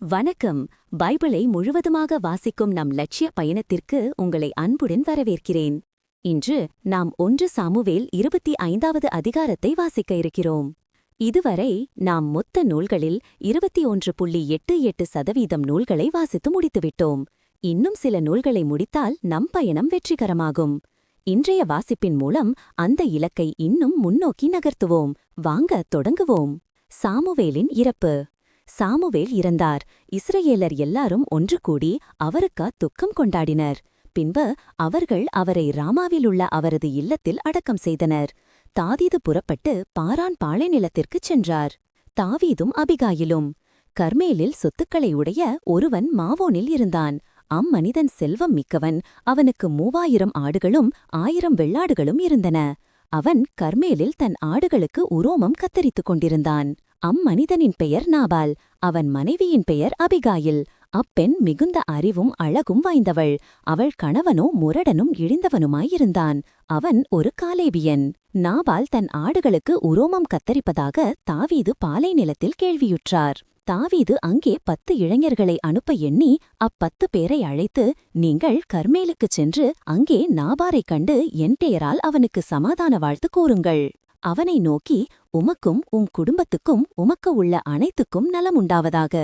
வணக்கம். பைபிளை முழுவதுமாக வாசிக்கும் நம் லட்சிய பயணத்திற்கு உங்களை அன்புடன் வரவேற்கிறேன். இன்று நாம் ஒன்று சாமுவேல் இருபத்தி ஐந்தாவது அதிகாரத்தை வாசிக்க இருக்கிறோம். இதுவரை நாம் மொத்த நூல்களில் இருபத்தி ஒன்று புள்ளி எட்டு எட்டு சதவீதம் நூல்களை வாசித்து முடித்துவிட்டோம். இன்னும் சில நூல்களை முடித்தால் நம் பயணம் வெற்றிகரமாகும். இன்றைய வாசிப்பின் மூலம் அந்த இலக்கை இன்னும் முன்னோக்கி நகர்த்துவோம். வாங்க தொடங்குவோம். சாமுவேலின் இறப்பு. சாமுவேல் இறந்தார். இஸ்ரேலர் எல்லாரும் ஒன்று கூடி அவருக்கா துக்கம் கொண்டாடினர். பின்பு அவர்கள் அவரை ராமாவிலுள்ள அவரது இல்லத்தில் அடக்கம் செய்தனர். தாதீது புறப்பட்டு பாரான் பாளைநிலத்திற்குச் சென்றார். தாவீதும் அபிகாயிலும். கர்மேலில் சொத்துக்களை உடைய ஒருவன் மாவோனில் இருந்தான். அம்மனிதன் செல்வம் மிக்கவன். அவனுக்கு மூவாயிரம் ஆடுகளும் ஆயிரம் வெள்ளாடுகளும் இருந்தன. அவன் கர்மேலில் தன் ஆடுகளுக்கு உரோமம் கத்தரித்துக் கொண்டிருந்தான். அம்மனிதனின் பெயர் நாபால் அவன் மனைவியின் பெயர் அபிகாயில். அப்பெண் மிகுந்த அறிவும் அழகும் வாய்ந்தவள். அவள் கணவனோ முரடனும் இழிந்தவனுமாயிருந்தான். அவன் ஒரு காலேபியன். நாபால் தன் ஆடுகளுக்கு உரோமம் கத்தரிப்பதாக தாவீது பாலை நிலத்தில் கேள்வியுற்றார். தாவீது அங்கே பத்து இளைஞர்களை அனுப்ப எண்ணி அப்பத்து பேரை அழைத்து நீங்கள் கர்மேலுக்குச் சென்று அங்கே நாபாரைக் கண்டு என் பெயரால் அவனுக்கு சமாதான வாழ்த்து கூறுங்கள். அவனை நோக்கி உமக்கும் உம் குடும்பத்துக்கும் உமக்கு உள்ள அனைத்துக்கும் நலமுண்டாவதாக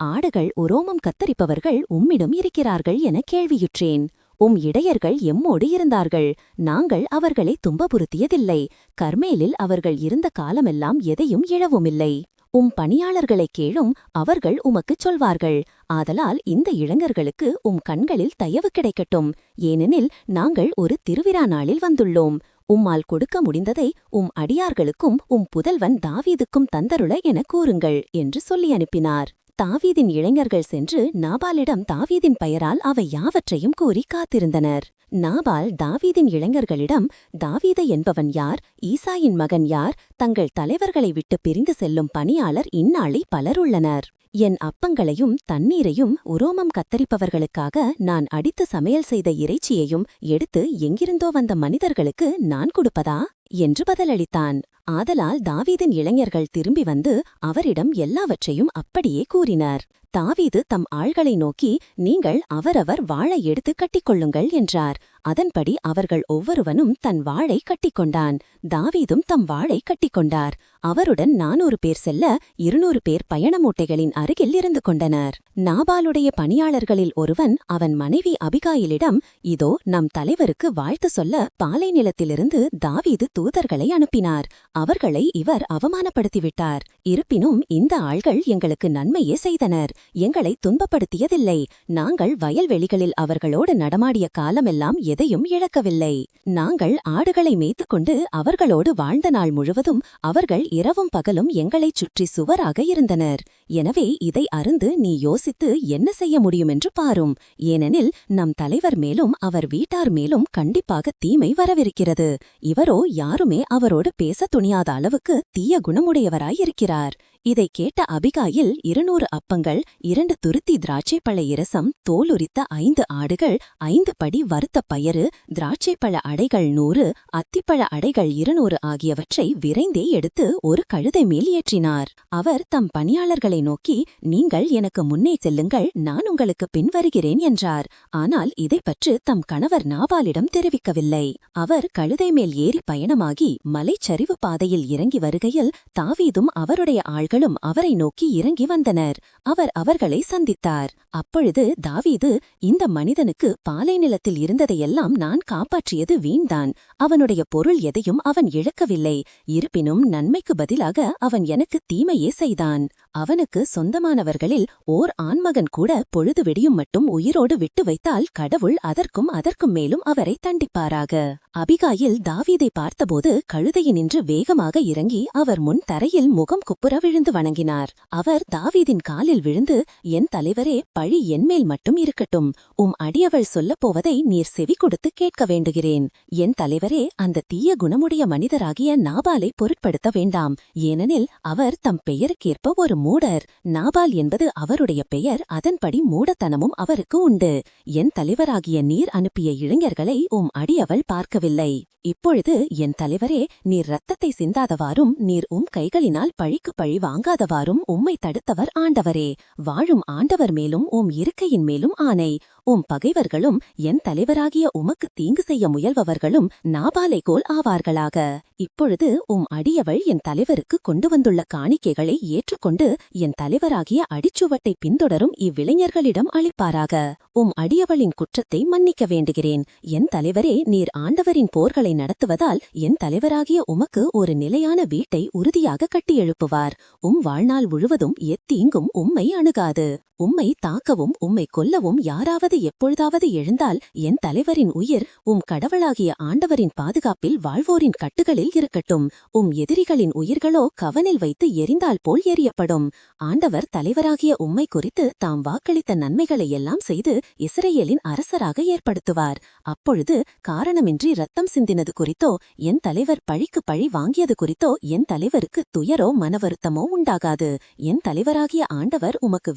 ஆடுகள் உரோமம் கத்தரிப்பவர்கள் உம்மிடம் இருக்கிறார்கள் என கேள்வியுற்றேன். உம் இடையர்கள் எம்மோடு இருந்தார்கள். நாங்கள் அவர்களை துன்பபுறுத்தியதில்லை கர்மேலில் அவர்கள் இருந்த காலமெல்லாம் எதையும் இழவுமில்லை. உம் பணியாளர்களைக் கேளும் அவர்கள் உமக்குச் சொல்வார்கள். ஆதலால் இந்த இளைஞர்களுக்கு உம் கண்களில் தயவு கிடைக்கட்டும். ஏனெனில் நாங்கள் ஒரு திருவிழா நாளில் வந்துள்ளோம். உம்மால் கொடுக்க முடிந்ததை உம் அடியார்களுக்கும் உம் புதல்வன் தாவீதுக்கும் தந்தருள எனக் கூறுங்கள் என்று சொல்லி அனுப்பினார். தாவீதின் இளைஞர்கள் சென்று நாபாலிடம் தாவீதின் பெயரால் அவை யாவற்றையும் கூறி காத்திருந்தனர். நாபால் தாவீதின் இளைஞர்களிடம் தாவீத என்பவன் யார்? ஈசாயின் மகன் யார்? தங்கள் தலைவர்களை விட்டு பிரிந்து செல்லும் பணியாளர் இந்நாளை பலருள்ளனர் என் அப்பங்களையும் தண்ணீரையும் உரோமம் கத்தரிப்பவர்களுக்காக நான் அடித்து சமையல் செய்த இறைச்சியையும் எடுத்து எங்கிருந்தோ வந்த மனிதர்களுக்கு நான் கொடுப்பதா? என்று பதிலளித்தான். ஆதலால் தாவீதின் இளைஞர்கள் திரும்பி வந்து அவரிடம் எல்லாவற்றையும் அப்படியே கூறினர். தாவீது தம் ஆள்களை நோக்கி நீங்கள் அவரவர் வாழை எடுத்து கட்டிக்கொள்ளுங்கள் என்றார். அதன்படி அவர்கள் ஒவ்வொருவனும் தன் வாளை கட்டிக்கொண்டான். தாவீதும் தம் வாளை கட்டிக்கொண்டார். அவருடன் நானூறு பேர் செல்ல இருநூறு பேர் பயண மூட்டைகளின் அருகில் இருந்து கொண்டனர். நாபாலுடைய பணியாளர்களில் ஒருவன் அவன் மனைவி அபிகாயிலிடம் இதோ நம் தலைவருக்கு வாழ்த்து சொல்ல பாலை நிலத்திலிருந்து தாவீது தூதர்களை அனுப்பினார். அவர்களை இவர் அவமானப்படுத்திவிட்டார். இருப்பினும் இந்த ஆள்கள் எங்களுக்கு நன்மையே செய்தனர். எங்களை துன்பப்படுத்தியதில்லை. நாங்கள் வயல்வெளிகளில் அவர்களோடு நடமாடிய காலமெல்லாம் எதையும் இழக்கவில்லை. நாங்கள் ஆடுகளை மேய்த்துக்கொண்டு அவர்களோடு வாழ்ந்த நாள் முழுவதும் அவர்கள் இரவும் பகலும் எங்களைச் சுற்றி சுவராக இருந்தனர். எனவே இதை அருந்து நீ யோசித்து என்ன செய்ய முடியுமென்று பாரும். ஏனெனில் நம் தலைவர் மேலும் அவர் வீட்டார் மேலும் கண்டிப்பாக தீமை வரவிருக்கிறது. இவரோ யாருமே அவரோடு பேச துணியாத அளவுக்கு தீய குணமுடையவராயிருக்கிறார். இதை கேட்ட அபிகாயில் இருநூறு அப்பங்கள் இரண்டு துருத்தி திராட்சைப்பழ இரசம் தோலுரித்த ஐந்து ஆடுகள் ஐந்து படி வறுத்த பயறு திராட்சைப்பழ அடைகள் நூறு அத்திப்பழ அடைகள் இருநூறு ஆகியவற்றை விரைந்தே எடுத்து ஒரு கழுதை மேல் ஏற்றினார். அவர் தம் பணியாளர்களை நோக்கி நீங்கள் எனக்கு முன்னே செல்லுங்கள் நான் உங்களுக்கு பின்வருகிறேன் என்றார். ஆனால் இதை பற்றி தம் கணவர் நாவாலிடம் தெரிவிக்கவில்லை. அவர் கழுதை மேல் ஏறி பயணமாகி மலைச்சரிவு பாதையில் இறங்கி வருகையில் தாவீதும் அவருடைய ஆள் ஆள்களும் அவரை நோக்கி இறங்கி வந்தனர். அவர் அவர்களை சந்தித்தார். அப்பொழுது தாவீது இந்த மனிதனுக்கு பாலை நிலத்தில் இருந்ததையெல்லாம் நான் காப்பாற்றியது வீண்தான். அவனுடைய பொருள் எதையும் அவன் இழக்கவில்லை. இருப்பினும் நன்மைக்கு பதிலாக அவன் எனக்கு தீமையே செய்தான். அவனுக்கு சொந்தமானவர்களில் ஓர் ஆண்மகன் கூட பொழுது வெடியும் மட்டும் உயிரோடு விட்டு வைத்தால் கடவுள் அதற்கும் அதற்கும் மேலும் அவரை தண்டிப்பாராக. அபிகாயில் தாவீதை பார்த்தபோது கழுதையினின்று வேகமாக இறங்கி அவர் முன் தரையில் முகம் குப்புற விழுந்து வணங்கினார். அவர் தாவீதின் காலில் விழுந்து என் தலைவரே பழி என்மேல் மட்டும் இருக்கட்டும். உம் அடியவள் சொல்லப் போவதை நீர் செவி கொடுத்து கேட்க வேண்டுகிறேன். என் தலைவரே அந்த தீய குணமுடைய மனிதராகிய நாபாலை பொருட்படுத்த வேண்டாம். ஏனெனில் அவர் தம் பெயருக்கேற்ப ஒரு மூடர். நாபால் என்பது அவருடைய பெயர். அதன்படி மூடத்தனமும் அவருக்கு உண்டு. என் தலைவராகிய நீர் அனுப்பிய இளைஞர்களை உம் அடியவள் பார்க்கவில்லை இப்பொழுது என் தலைவரே நீர் ரத்தத்தை சிந்தாதவாறும் நீர் உம் கைகளினால் பழிக்கு பழி வாங்காதவாறும் உம்மை தடுத்தவர் ஆண்டவரே. வாழும் ஆண்டவர் மேலும் உம் இருக்கையின் மேலும் ஆணை. உம் பகைவர்களும் என் தலைவராகிய உமக்கு தீங்கு செய்ய முயல்பவர்களும் நாபாலை கோல் ஆவார்களாக. இப்பொழுது உம் அடியவள் என் தலைவருக்கு கொண்டு வந்துள்ள காணிக்கைகளை ஏற்றுக்கொண்டு என் தலைவராகிய அடிச்சுவட்டை பின்தொடரும் இவ்விளைஞர்களிடம் அளிப்பாராக. உம் அடியவளின் குற்றத்தை மன்னிக்க வேண்டுகிறேன். என் தலைவரே நீர் ஆண்டவரின் போர்களை நடத்துவதால் என் தலைவராகிய உமக்கு ஒரு நிலையான வீட்டை உறுதியாக கட்டியெழுப்புவார். உம் வாழ்நாள் முழுவதும் எத்தீங்கும் உம்மை அணுகாது. உம்மை தாக்கவும் உம்மை கொல்லவும் யாராவது எப்பொழுதாவது எழுந்தால் என் தலைவரின் உயிர் உம் கடவுளாகிய ஆண்டவரின் பாதுகாப்பில் வாழ்வோரின் கட்டுகளில் இருக்கட்டும். உம் எதிரிகளின் உயிர்களோ கவனில் வைத்து எரிந்தால் போல் எரியப்படும் ஆண்டவர் தலைவராகிய உம்மை குறித்து தாம் வாக்களித்த நன்மைகளை எல்லாம் செய்து இஸ்ரேலின் அரசராக ஏற்படுத்துவார். அப்பொழுது காரணமின்றி ரத்தம் சிந்தினது குறித்தோ என் தலைவர் பழிக்கு பழி வாங்கியது குறித்தோ என் தலைவருக்கு துயரோ மனவருத்தமோ உண்டாகாது. என் தலைவராகிய ஆண்டவர் உமக்கு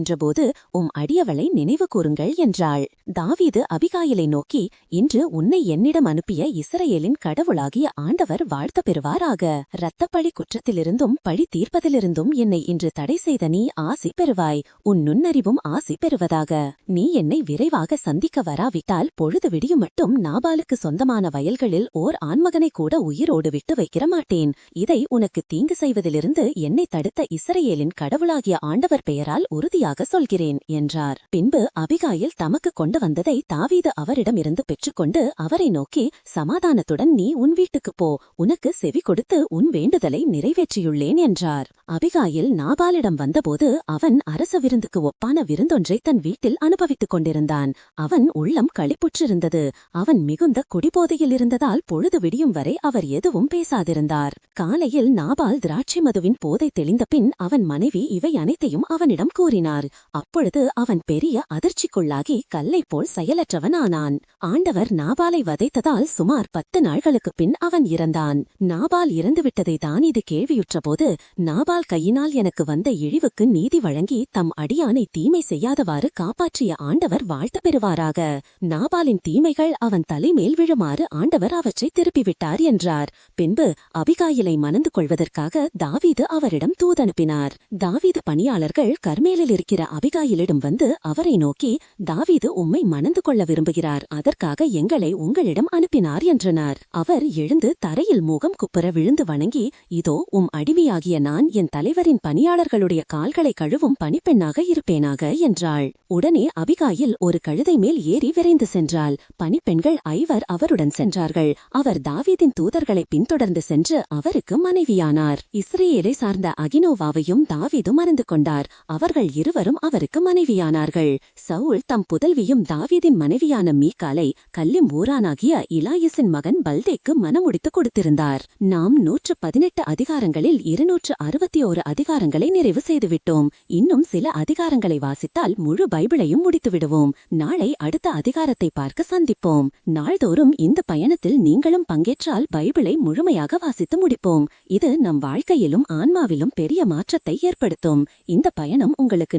வெற்றியளிக்கின்றபோது உம் அடியவளை நினைவு கூறுங்கள் என்றாள். தாவீது அபிகாயிலை நோக்கி இன்று உன்னை என்னிடம் அனுப்பிய இஸ்ரேலின் கடவுளாகிய ஆண்டவர் வாழ்த்த பெறுவாராக. இரத்தப்பழி குற்றத்திலிருந்தும் பழி தீர்ப்பதிலிருந்தும் என்னை இன்று தடை செய்த நீ ஆசி பெறுவாய். உன் நுண்ணறிவும் ஆசி பெறுவதாக. நீ என்னை விரைவாக சந்திக்க வராவிட்டால் பொழுது விடியும் மட்டும் நாபாலுக்கு சொந்தமான வயல்களில் ஓர் ஆண்மகனை கூட உயிரோடு விட்டு வைக்கிற மாட்டேன். இதை உனக்கு தீங்கு செய்வதிலிருந்து என்னை தடுத்த இஸ்ரேலின் கடவுளாகிய ஆண்டவர் பெயரால் உறுதி உறுதியாக சொல்கிறேன் என்றார். பின்பு அபிகாயில் தமக்கு கொண்டு வந்ததை தாவீது அவரிடமிருந்து பெற்றுக்கொண்டு அவரை நோக்கி சமாதானத்துடன் நீ உன் வீட்டுக்குப் போ உனக்கு செவி கொடுத்து உன் வேண்டுதலை நிறைவேற்றியுள்ளேன் என்றார். அபிகாயில் நாபாலிடம் வந்தபோது அவன் அரச விருந்துக்கு ஒப்பான விருந்தொன்றை தன் வீட்டில் அனுபவித்துக் கொண்டிருந்தான். அவன் உள்ளம் களிப்புற்றிருந்தது. அவன் மிகுந்த குடிபோதையில் இருந்ததால் பொழுது விடியும் வரை அவர் எதுவும் பேசாதிருந்தார். காலையில் நாபால் திராட்சை மதுவின் போதை தெளிந்த பின் அவன் மனைவி இவை அனைத்தையும் அவனிடம் கூறினார் அப்பொழுது அவன் பெரிய அதிர்ச்சிக்குள்ளாகி கல்லைப் போல் செயலற்றவனானான். ஆண்டவர் நாபாலை வதைத்ததால் சுமார் பத்து நாள்களுக்குப் பின் அவன் இறந்தான். நாபால் இறந்துவிட்டதை தான் இது கேள்வியுற்றபோது நாபால் கையினால் எனக்கு வந்த இழிவுக்கு நீதி வழங்கி தம் அடியானை தீமை செய்யாதவாறு காப்பாற்றிய ஆண்டவர் வாழ்த்து பெறுவாராக. நாபாலின் தீமைகள் அவன் தலைமேல் விழுமாறு ஆண்டவர் அவற்றை திருப்பிவிட்டார் என்றார். பின்பு அபிகாயிலை மணந்து கொள்வதற்காக தாவீது அவரிடம் தூதனுப்பினார். தாவீது பணியாளர்கள் கர்மேலில் இருக்கிற அபிகாயிலிடம் வந்து அவரை நோக்கி தாவீது உம்மை மணந்து கொள்ள விரும்புகிறார். அதற்காக எங்களை உங்களிடம் அனுப்பினார் என்றனர். அவர் எழுந்து தரையில் முகம் குப்புற விழுந்து வணங்கி இதோ உம் அடிமையாகிய நான் என் தலைவரின் பணியாளர்களுடைய கால்களை கழுவும் பணிப்பெண்ணாக இருப்பேனாக என்றாள். உடனே அபிகாயில் ஒரு கழுதை மேல் ஏறி விரைந்து சென்றாள். பணிப்பெண்கள் ஐவர் அவருடன் சென்றார்கள். அவர் தாவீதின் தூதர்களை பின்தொடர்ந்து சென்று அவருக்கு மனைவியானார். இஸ்ரேலை சார்ந்த அகினோவாவையும் தாவீதும் மறந்து கொண்டார். அவர்கள் இரு இருவரும் அவருக்கு மனைவியானார்கள். சவுல் தம் புதல்வியும் தாவீதின் மனைவியான மீகாலை கல்லிம் ஊரானாகிய இலாயிசின் மகன் பல்தேக்கு மனமுடித்து கொடுத்திருந்தார். நாம் நூற்று பதினெட்டு அதிகாரங்களில் இருநூற்று அறுபத்தி ஓரு அதிகாரங்களை நிறைவு செய்துவிட்டோம். இன்னும் சில அதிகாரங்களை வாசித்தால் முழு பைபிளையும் முடித்துவிடுவோம். நாளை அடுத்த அதிகாரத்தை பார்க்க சந்திப்போம். நாள்தோறும் இந்த பயணத்தில் நீங்களும் பங்கேற்றால் பைபிளை முழுமையாக வாசித்து முடிப்போம். இது நம் வாழ்க்கையிலும் ஆன்மாவிலும் பெரிய மாற்றத்தை ஏற்படுத்தும். இந்த பயணம் உங்களுக்கு